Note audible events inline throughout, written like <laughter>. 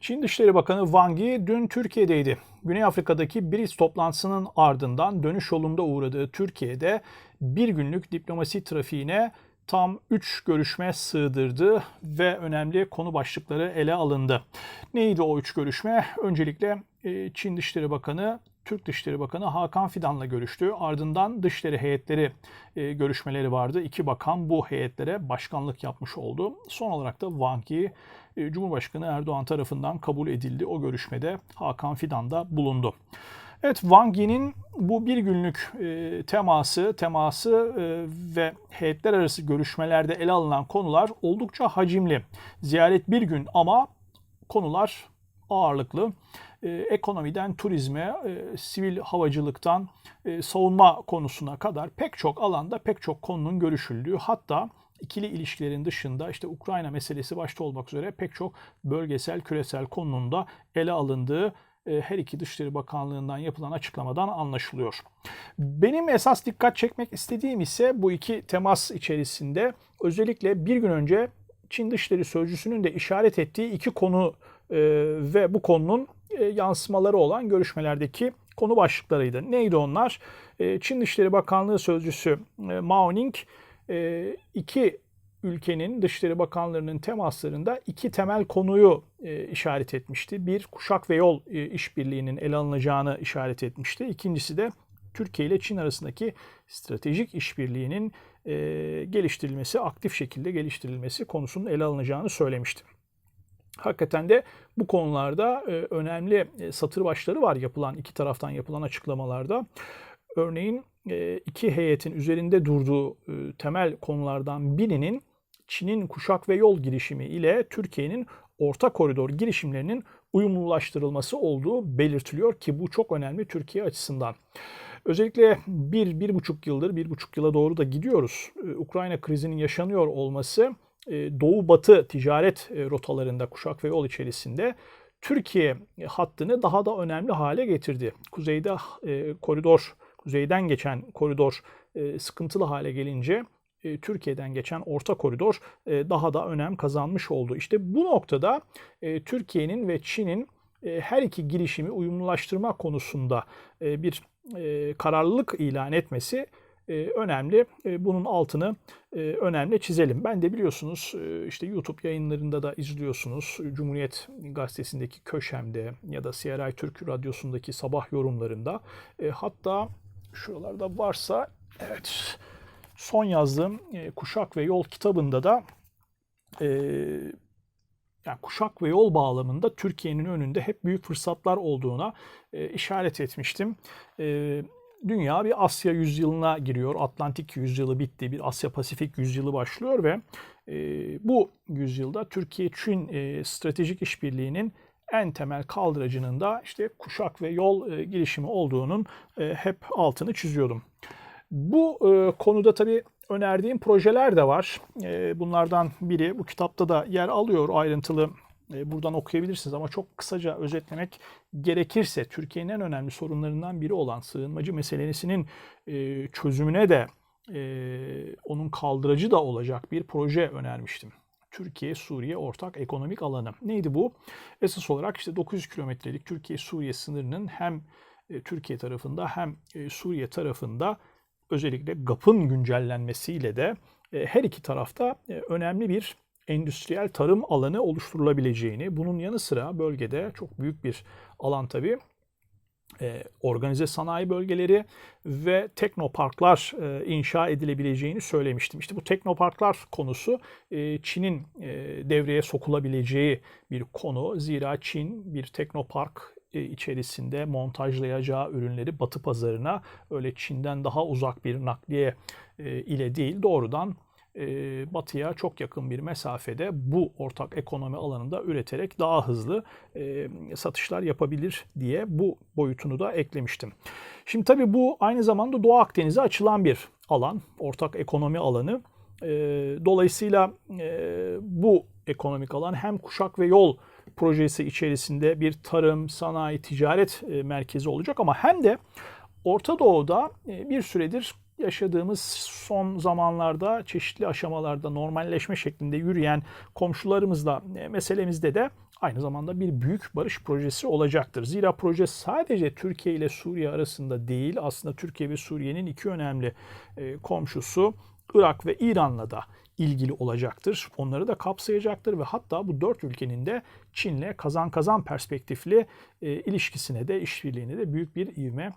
Çin Dışişleri Bakanı Wang Yi dün Türkiye'deydi. Güney Afrika'daki BRICS toplantısının ardından dönüş yolunda uğradığı Türkiye'de bir günlük diplomasi trafiğine tam 3 görüşme sığdırdı ve önemli konu başlıkları ele alındı. Neydi o 3 görüşme? Öncelikle e, Çin Dışişleri Bakanı Türk Dışişleri Bakanı Hakan Fidan'la görüştü. Ardından dışişleri heyetleri e, görüşmeleri vardı. İki bakan bu heyetlere başkanlık yapmış oldu. Son olarak da Wang e, Cumhurbaşkanı Erdoğan tarafından kabul edildi. O görüşmede Hakan Fidan da bulundu. Evet Wang Yi'nin bu bir günlük e, teması, teması e, ve heyetler arası görüşmelerde ele alınan konular oldukça hacimli. Ziyaret bir gün ama konular ağırlıklı. E, ekonomiden turizme, e, sivil havacılıktan e, savunma konusuna kadar pek çok alanda pek çok konunun görüşüldüğü hatta ikili ilişkilerin dışında işte Ukrayna meselesi başta olmak üzere pek çok bölgesel, küresel konunun da ele alındığı e, her iki Dışişleri Bakanlığı'ndan yapılan açıklamadan anlaşılıyor. Benim esas dikkat çekmek istediğim ise bu iki temas içerisinde özellikle bir gün önce Çin Dışişleri Sözcüsü'nün de işaret ettiği iki konu ve bu konunun e, yansımaları olan görüşmelerdeki konu başlıklarıydı. Neydi onlar? Çin Dışişleri Bakanlığı Sözcüsü Mao Ning iki ülkenin Dışişleri Bakanlarının temaslarında iki temel konuyu e, işaret etmişti. Bir, kuşak ve yol e, işbirliğinin ele alınacağını işaret etmişti. İkincisi de Türkiye ile Çin arasındaki stratejik işbirliğinin e, geliştirilmesi, aktif şekilde geliştirilmesi konusunun ele alınacağını söylemişti. Hakikaten de bu konularda e, önemli e, satır başları var yapılan iki taraftan yapılan açıklamalarda. Örneğin e, iki heyetin üzerinde durduğu temel konulardan birinin Çin'in kuşak ve yol girişimi ile Türkiye'nin orta koridor girişimlerinin uyumlulaştırılması olduğu belirtiliyor ki bu çok önemli Türkiye açısından. Özellikle bir, bir buçuk yıldır, bir buçuk yıla doğru da gidiyoruz. Ukrayna krizinin yaşanıyor olması doğu-batı ticaret e, rotalarında kuşak ve yol içerisinde Türkiye hattını daha da önemli hale getirdi. Kuzeyde e, koridor, kuzeyden geçen koridor sıkıntılı hale gelince e, Türkiye'den geçen orta koridor e, daha da önem kazanmış oldu. İşte bu noktada e, Türkiye'nin ve Çin'in her iki girişimi uyumlulaştırma konusunda bir kararlılık ilan etmesi önemli. Bunun altını önemli çizelim. Ben de biliyorsunuz işte YouTube yayınlarında da izliyorsunuz. Cumhuriyet Gazetesi'ndeki köşemde ya da CRI Türk Radyosu'ndaki sabah yorumlarında hatta şuralarda varsa evet son yazdığım e, Kuşak ve Yol kitabında da e, yani kuşak ve yol bağlamında Türkiye'nin önünde hep büyük fırsatlar olduğuna e, işaret etmiştim. E, dünya bir Asya yüzyılına giriyor. Atlantik yüzyılı bitti. Bir Asya Pasifik yüzyılı başlıyor ve e, bu yüzyılda Türkiye-Çin e, stratejik işbirliğinin en temel kaldıracının da işte kuşak ve yol e, girişimi olduğunun e, hep altını çiziyordum. Bu e, konuda tabii önerdiğim projeler de var. E, bunlardan biri bu kitapta da yer alıyor ayrıntılı. E, buradan okuyabilirsiniz ama çok kısaca özetlemek gerekirse Türkiye'nin en önemli sorunlarından biri olan sığınmacı meselesinin e, çözümüne de e, onun kaldırıcı da olacak bir proje önermiştim. Türkiye-Suriye ortak ekonomik alanı. Neydi bu? Esas olarak işte 900 kilometrelik Türkiye-Suriye sınırının hem Türkiye tarafında hem Suriye tarafında özellikle GAP'ın güncellenmesiyle de her iki tarafta önemli bir endüstriyel tarım alanı oluşturulabileceğini, bunun yanı sıra bölgede çok büyük bir alan tabii e, organize sanayi bölgeleri ve teknoparklar inşa edilebileceğini söylemiştim. İşte bu teknoparklar konusu Çin'in devreye sokulabileceği bir konu. Zira Çin bir teknopark e, içerisinde montajlayacağı ürünleri Batı pazarına öyle Çin'den daha uzak bir nakliye e, ile değil doğrudan Batı'ya çok yakın bir mesafede bu ortak ekonomi alanında üreterek daha hızlı satışlar yapabilir diye bu boyutunu da eklemiştim. Şimdi tabii bu aynı zamanda Doğu Akdeniz'e açılan bir alan, ortak ekonomi alanı. Dolayısıyla bu ekonomik alan hem kuşak ve yol projesi içerisinde bir tarım, sanayi, ticaret merkezi olacak ama hem de Orta Doğu'da bir süredir yaşadığımız son zamanlarda çeşitli aşamalarda normalleşme şeklinde yürüyen komşularımızla e, meselemizde de aynı zamanda bir büyük barış projesi olacaktır. Zira proje sadece Türkiye ile Suriye arasında değil aslında Türkiye ve Suriye'nin iki önemli e, komşusu Irak ve İran'la da ilgili olacaktır. Onları da kapsayacaktır ve hatta bu dört ülkenin de Çin'le kazan kazan perspektifli e, ilişkisine de işbirliğine de büyük bir ivme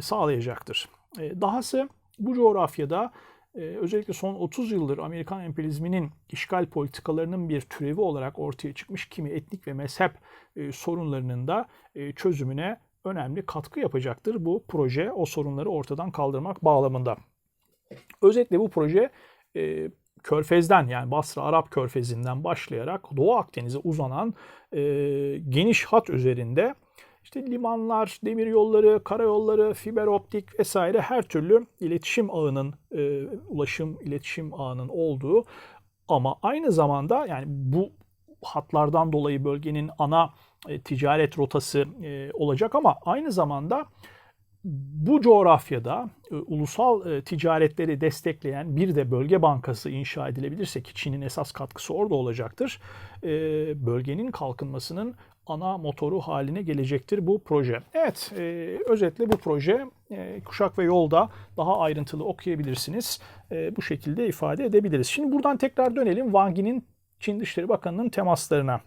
sağlayacaktır. Dahası bu coğrafyada e, özellikle son 30 yıldır Amerikan emperyalizminin işgal politikalarının bir türevi olarak ortaya çıkmış kimi etnik ve mezhep e, sorunlarının da e, çözümüne önemli katkı yapacaktır bu proje o sorunları ortadan kaldırmak bağlamında. Özetle bu proje Körfez'den yani Basra Arap Körfezi'nden başlayarak Doğu Akdeniz'e uzanan e, geniş hat üzerinde işte limanlar, demir yolları, karayolları, fiber optik vesaire her türlü iletişim ağının, e, ulaşım iletişim ağının olduğu ama aynı zamanda yani bu hatlardan dolayı bölgenin ana e, ticaret rotası e, olacak ama aynı zamanda bu coğrafyada e, ulusal e, ticaretleri destekleyen bir de bölge bankası inşa edilebilirse ki Çin'in esas katkısı orada olacaktır. E, bölgenin kalkınmasının ana motoru haline gelecektir bu proje. Evet, e, özetle bu proje e, Kuşak ve Yolda daha ayrıntılı okuyabilirsiniz. E, bu şekilde ifade edebiliriz. Şimdi buradan tekrar dönelim Wang Yi'nin Çin Dışişleri Bakanı'nın temaslarına.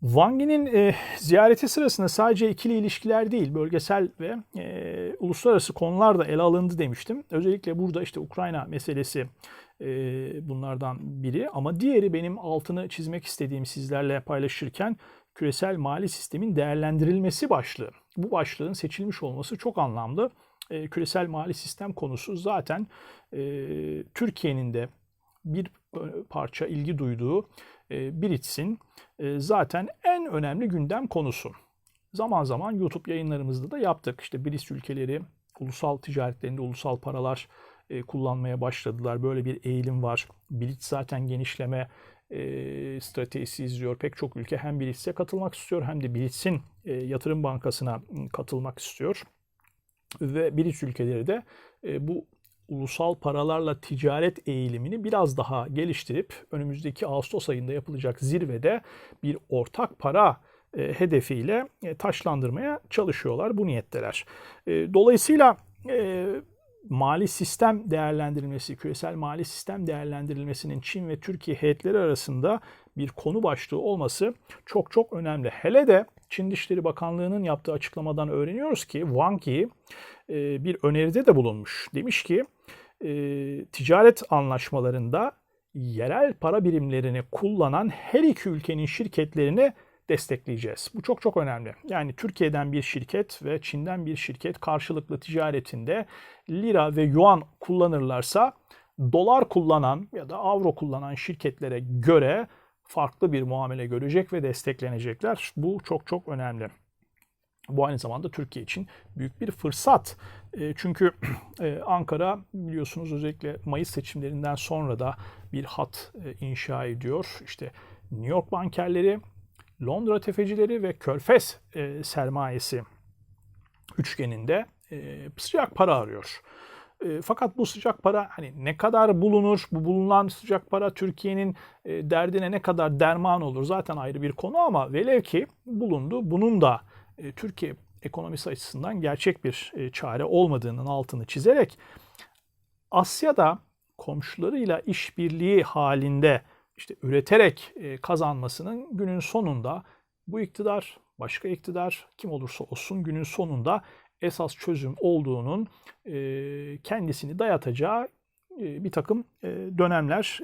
Wang Yi'nin e, ziyareti sırasında sadece ikili ilişkiler değil, bölgesel ve e, uluslararası konular da ele alındı demiştim. Özellikle burada işte Ukrayna meselesi e, bunlardan biri ama diğeri benim altını çizmek istediğim sizlerle paylaşırken küresel mali sistemin değerlendirilmesi başlığı. Bu başlığın seçilmiş olması çok anlamlı. E, küresel mali sistem konusu zaten e, Türkiye'nin de bir parça ilgi duyduğu e, Brits'in e, zaten en önemli gündem konusu. Zaman zaman YouTube yayınlarımızda da yaptık. İşte Brits ülkeleri ulusal ticaretlerinde ulusal paralar e, kullanmaya başladılar. Böyle bir eğilim var. Brits zaten genişleme e, stratejisi izliyor. Pek çok ülke hem Brits'e katılmak istiyor hem de Brits'in e, yatırım bankasına katılmak istiyor. Ve Brits ülkeleri de e, bu ulusal paralarla ticaret eğilimini biraz daha geliştirip önümüzdeki Ağustos ayında yapılacak zirvede bir ortak para hedefiyle taşlandırmaya çalışıyorlar. Bu niyetteler. Dolayısıyla mali sistem değerlendirilmesi, küresel mali sistem değerlendirilmesinin Çin ve Türkiye heyetleri arasında bir konu başlığı olması çok çok önemli. Hele de Çin Dışişleri Bakanlığı'nın yaptığı açıklamadan öğreniyoruz ki Wang Yi e, bir öneride de bulunmuş. Demiş ki e, ticaret anlaşmalarında yerel para birimlerini kullanan her iki ülkenin şirketlerini destekleyeceğiz. Bu çok çok önemli. Yani Türkiye'den bir şirket ve Çin'den bir şirket karşılıklı ticaretinde lira ve yuan kullanırlarsa dolar kullanan ya da avro kullanan şirketlere göre farklı bir muamele görecek ve desteklenecekler. Bu çok çok önemli. Bu aynı zamanda Türkiye için büyük bir fırsat. E, çünkü <clears throat> e, Ankara biliyorsunuz özellikle Mayıs seçimlerinden sonra da bir hat e, inşa ediyor. İşte New York bankerleri, Londra tefecileri ve Körfez sermayesi üçgeninde sıcak para arıyor. Fakat bu sıcak para hani ne kadar bulunur? Bu bulunan sıcak para Türkiye'nin derdine ne kadar derman olur? Zaten ayrı bir konu ama velev ki bulundu. Bunun da e, Türkiye ekonomisi açısından gerçek bir e, çare olmadığının altını çizerek Asya'da komşularıyla işbirliği halinde işte üreterek kazanmasının günün sonunda bu iktidar, başka iktidar kim olursa olsun günün sonunda esas çözüm olduğunun kendisini dayatacağı bir takım dönemler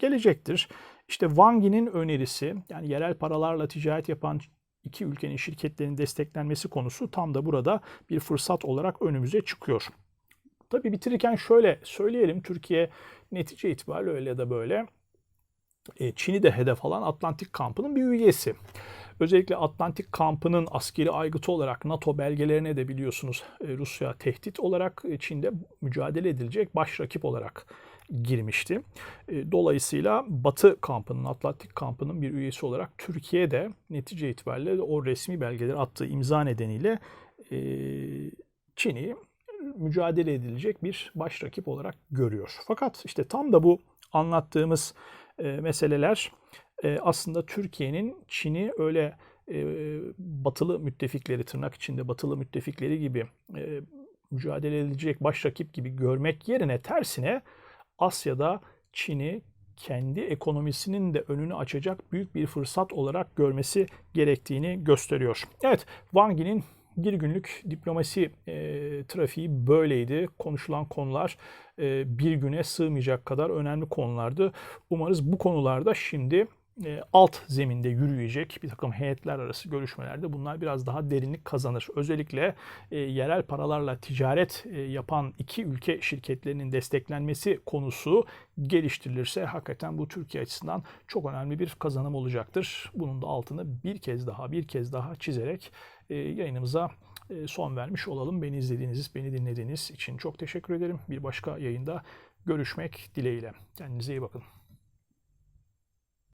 gelecektir. İşte Wang Yi'nin önerisi yani yerel paralarla ticaret yapan iki ülkenin şirketlerinin desteklenmesi konusu tam da burada bir fırsat olarak önümüze çıkıyor. Tabii bitirirken şöyle söyleyelim. Türkiye netice itibariyle öyle ya da böyle Çin'i de hedef alan Atlantik Kampı'nın bir üyesi. Özellikle Atlantik Kampı'nın askeri aygıtı olarak NATO belgelerine de biliyorsunuz e, Rusya tehdit olarak e, Çin'de mücadele edilecek baş rakip olarak girmişti. E, dolayısıyla Batı kampının, Atlantik kampının bir üyesi olarak Türkiye'de netice itibariyle o resmi belgeleri attığı imza nedeniyle e, Çin'i mücadele edilecek bir baş rakip olarak görüyor. Fakat işte tam da bu anlattığımız e, meseleler e, aslında Türkiye'nin Çin'i öyle e, batılı müttefikleri tırnak içinde batılı müttefikleri gibi e, mücadele edilecek baş rakip gibi görmek yerine tersine Asya'da Çin'i kendi ekonomisinin de önünü açacak büyük bir fırsat olarak görmesi gerektiğini gösteriyor. Evet, Wang Yi'nin bir günlük diplomasi e, trafiği böyleydi. Konuşulan konular e, bir güne sığmayacak kadar önemli konulardı. Umarız bu konularda şimdi alt zeminde yürüyecek bir takım heyetler arası görüşmelerde bunlar biraz daha derinlik kazanır. Özellikle e, yerel paralarla ticaret e, yapan iki ülke şirketlerinin desteklenmesi konusu geliştirilirse hakikaten bu Türkiye açısından çok önemli bir kazanım olacaktır. Bunun da altını bir kez daha bir kez daha çizerek e, yayınımıza e, son vermiş olalım. Beni izlediğiniz, beni dinlediğiniz için çok teşekkür ederim. Bir başka yayında görüşmek dileğiyle. Kendinize iyi bakın.